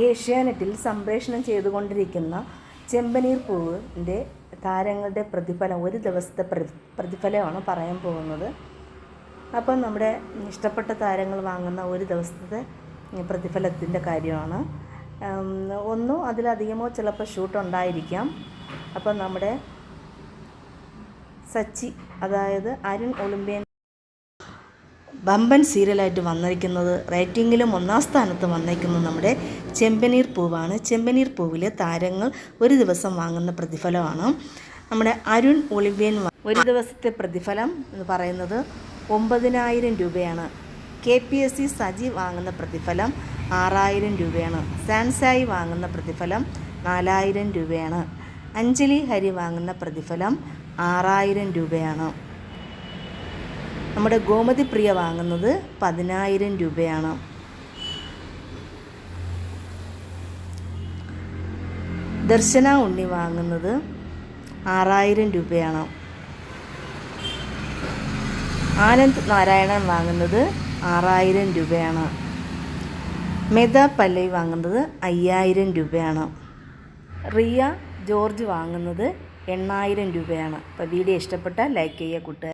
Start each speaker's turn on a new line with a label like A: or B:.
A: ഏഷ്യാനെറ്റിൽ സംപ്രേഷണം ചെയ്തുകൊണ്ടിരിക്കുന്ന ചെമ്പനീർ പൂവിന്റെ താരങ്ങളുടെ പ്രതിഫലം ഒരു ദിവസത്തെ പ്രതി പ്രതിഫലമാണ് പറയാൻ പോകുന്നത്. അപ്പം നമ്മുടെ ഇഷ്ടപ്പെട്ട താരങ്ങൾ വാങ്ങുന്ന ഒരു ദിവസത്തെ പ്രതിഫലത്തിന്റെ കാര്യമാണ്. ഒന്നോ അതിലധികമോ ചിലപ്പോൾ ഷൂട്ട് ഉണ്ടായിരിക്കാം. അപ്പം നമ്മുടെ സച്ചി അതായത് അരുൺ ഒളിമ്പ്യൻ ബമ്പൻ സീരിയലായിട്ട് വന്നിരിക്കുന്നത് റേറ്റിംഗിലും ഒന്നാം സ്ഥാനത്ത് വന്നിരിക്കുന്നത് നമ്മുടെ ചെമ്പനീർ പൂവാണ്. ചെമ്പനീർ പൂവിലെ താരങ്ങൾ ഒരു ദിവസം വാങ്ങുന്ന പ്രതിഫലമാണ്. നമ്മുടെ അരുൺ ഒളിവ്യൻ ഒരു ദിവസത്തെ പ്രതിഫലം എന്ന് പറയുന്നത് ഒമ്പതിനായിരം രൂപയാണ്. K P S C Saji വാങ്ങുന്ന പ്രതിഫലം ആറായിരം രൂപയാണ്. സാൻസായി വാങ്ങുന്ന പ്രതിഫലം നാലായിരം രൂപയാണ്. അഞ്ജലി ഹരി വാങ്ങുന്ന പ്രതിഫലം ആറായിരം രൂപയാണ്. നമ്മുടെ ഗോമതി പ്രിയ വാങ്ങുന്നത് പതിനായിരം രൂപയാണ്. ദർശന ഉണ്ണി വാങ്ങുന്നത് ആറായിരം രൂപയാണ്. ആനന്ദ് നാരായണൻ വാങ്ങുന്നത് ആറായിരം രൂപയാണ്. മെത പല്ലവി വാങ്ങുന്നത് അയ്യായിരം രൂപയാണ്. റിയ ജോർജ് വാങ്ങുന്നത് എണ്ണായിരം രൂപയാണ്. അപ്പോൾ വീഡിയോ ഇഷ്ടപ്പെട്ടാൽ ലൈക്ക് ചെയ്യുക കൂട്ടുകാർ